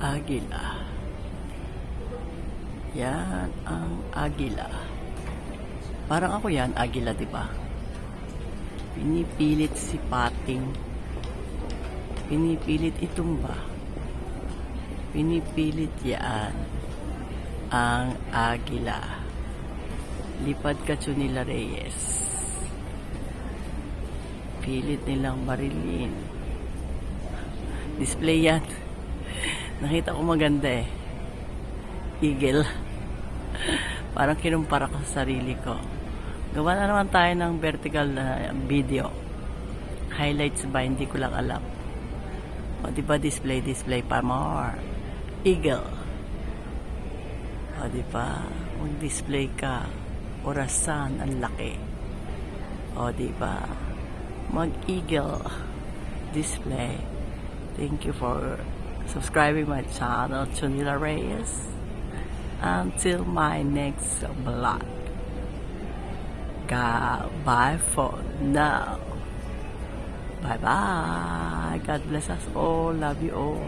Agila. Yan ang agila. Parang ako yan, agila, di ba? Pinipilit si pating. Pinipilit itumba. Pinipilit yan ang agila. Lipad ka nila Reyes. Pilit nilang barilin. Display yan. Nakita ko maganda eh. Eagle. Parang kinumpara ko sa sarili ko. Gawa na naman tayo ng vertical na video. Highlights ba? Hindi ko lang alam. O di ba display, display pa more. Eagle. O di ba? Mag-display ka. Orasan, ang laki. O di ba? Mag-eagle display. Thank you for subscribing my channel, Chunila Reyes. Until my next vlog. God, bye for now. Bye bye. God bless us all. Love you all.